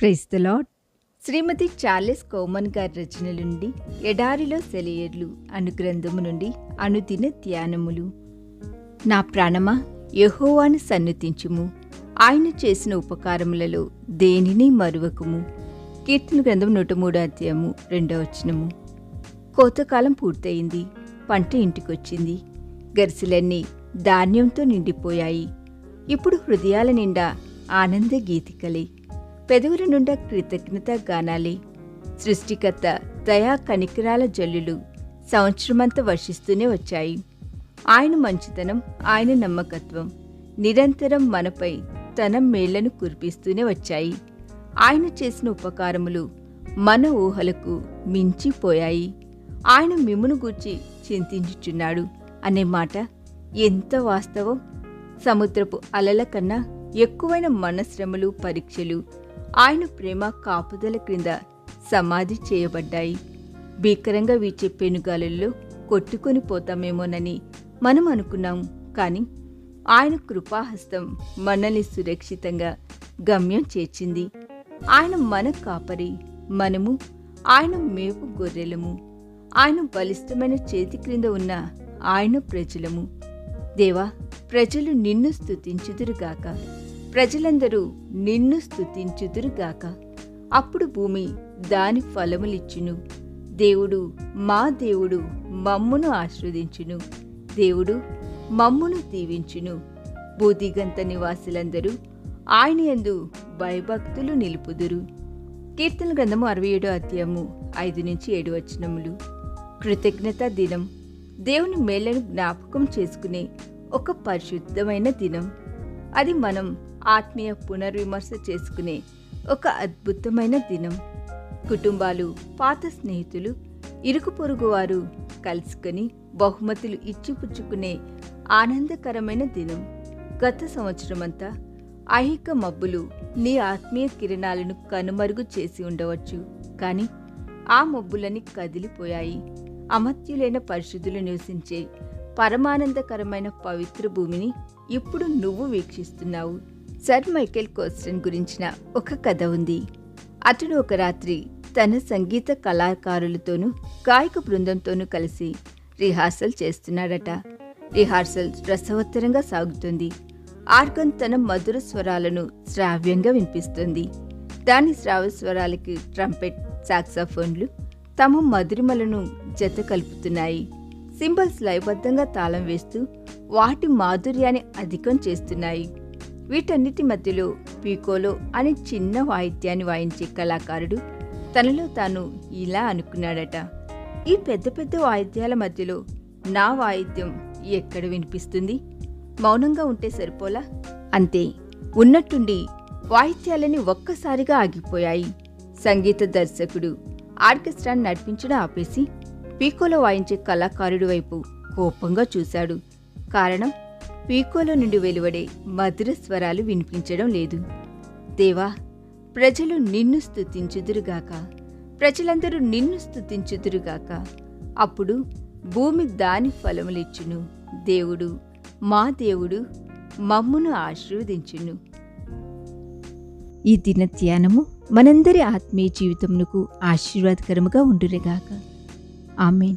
Praise the lord Shrimati Charles Cowman గారి రచన నుండి ఎడారిలో సెలయర్లు అను గ్రంథము నుండి అనుదిన ధ్యానములు. నా ప్రాణమా యహోవాను సన్నతించుము. ఆయన చేసిన ఉపకారములలో దేనిని మరువకుము? కీర్తన గ్రంథం నూట మూడో అధ్యాయము రెండవ వచనము. కోతకాలం పూర్తయింది పంట ఇంటికొచ్చింది. గరిసెలన్నీ ధాన్యంతో నిండిపోయాయి. ఇప్పుడు హృదయాల నిండా ఆనంద గీతికలే. పెదవుల నుండా కృతజ్ఞత గానాలే. సృష్టికర్త దయా కనికరాల జల్లులు సంవత్సరమంతా వర్షిస్తూనే వచ్చాయి. ఆయన మంచితనం ఆయన నమ్మకత్వం నిరంతరం మనపై తన మేళ్ళను కురిపిస్తూనే వచ్చాయి. ఆయన చేసిన ఉపకారములు మన ఊహలకు మించిపోయాయి. ఆయన మిమ్మును గూర్చి చింతించుచున్నాడు అనే మాట ఎంత వాస్తవం? సముద్రపు అలల కన్నా ఎక్కువైన మనశ్రమలు పరీక్షలు ఆయన ప్రేమ కాపుదల క్రింద సమాధి చేయబడ్డాయి. భీకరంగా వీచే పెనుగాలుల్లో కొట్టుకొని పోతామేమోనని మనం అనుకున్నాం కానీ ఆయన కృపాహస్తం మనల్ని సురక్షితంగా గమ్యం చేర్చింది. ఆయన మన కాపరి మనము ఆయన మేపు గొర్రెలము. ఆయన బలిష్టమైన చేతి క్రింద ఉన్న ఆయన ప్రజలము. దేవా ప్రజలు నిన్ను స్తుతించుదురుగాక. ప్రజలందరూ నిన్ను స్తుతించుదురుగాక. అప్పుడు భూమి దాని ఫలములిచ్చును. దేవుడు మా దేవుడు మమ్మును ఆశ్రవదించును. దేవుడు మమ్మును దీవించును. భూదిగంత నివాసులందరూ ఆయన యందు భయభక్తులు నిలుపుదురు. కీర్తన గ్రంథము అరవై ఏడో అధ్యాయము ఐదు నుంచి ఏడు వచనములు. కృతజ్ఞత దినం. దేవుని మేళ్ళను జ్ఞాపకం చేసుకునే ఒక పరిశుద్ధమైన దినం. అది మనం ఆత్మీయ పునర్విమర్శ చేసుకునే ఒక అద్భుతమైన దినం. కుటుంబాలు పాత స్నేహితులు ఇరుకు పొరుగు వారు కలుసుకొని బహుమతులు ఇచ్చిపుచ్చుకునే ఆనందకరమైన దినం. గత సంవత్సరమంతా ఐహిక మబ్బులు నీ ఆత్మీయ కిరణాలను కనుమరుగు చేసి ఉండవచ్చు. కానీ ఆ మబ్బులని కదిలిపోయాయి. అమత్యులైన పరిశుద్ధులు నివసించే పరమానందకరమైన పవిత్ర భూమిని ఇప్పుడు నువ్వు వీక్షిస్తున్నావు. సర్ మైకేల్ కోస్టన్ గురించిన ఒక కథ ఉంది. అతడు ఒక రాత్రి తన సంగీత కళాకారులతోనూ గాయక బృందంతోనూ కలిసి రిహార్సల్ చేస్తున్నాడట. రిహార్సల్ రసవత్తరంగా సాగుతుంది. ఆర్గన్ తన మధుర స్వరాలను శ్రావ్యంగా వినిపిస్తుంది. దాని శ్రావ స్వరాలకి ట్రంపెట్ సాక్సాఫోన్లు తమ మధురిమలను జత కలుపుతున్నాయి సింబల్స్ లయబద్ధంగా తాళం వేస్తూ వాటి మాధుర్యాన్ని అధికం చేస్తున్నాయి. వీటన్నిటి మధ్యలో పీకోలో అనే చిన్న వాయిద్యాన్ని వాయించే కళాకారుడు తనలో తాను ఇలా అనుకున్నాడట. ఈ పెద్ద పెద్ద వాయిద్యాల మధ్యలో నా వాయిద్యం ఎక్కడ వినిపిస్తుంది? మౌనంగా ఉంటే సరిపోలా? అంతే. ఉన్నట్టుండి వాయిద్యాలని ఒక్కసారిగా ఆగిపోయాయి. సంగీత దర్శకుడు ఆర్కెస్ట్రాన్ని నడిపించడం ఆపేసి పీకోలో వాయించే కళాకారుడి వైపు కోపంగా చూశాడు. కారణం పీకోలో నుండి వెలువడే మధుర స్వరాలు వినిపించడం లేదు. దేవా ప్రజలు నిన్ను స్థుతించుదురుగాక ప్రజలందరూ నిన్ను స్థుతించుదురుగాక అప్పుడు భూమి దాని ఫలములిచ్చును. దేవుడు మా దేవుడు మమ్మును ఆశీర్వదించును. ఈ దిన ధ్యానము మనందరి ఆత్మీయ జీవితమునకు ఆశీర్వాదకరముగా ఉండురేగాక. ആമേൻ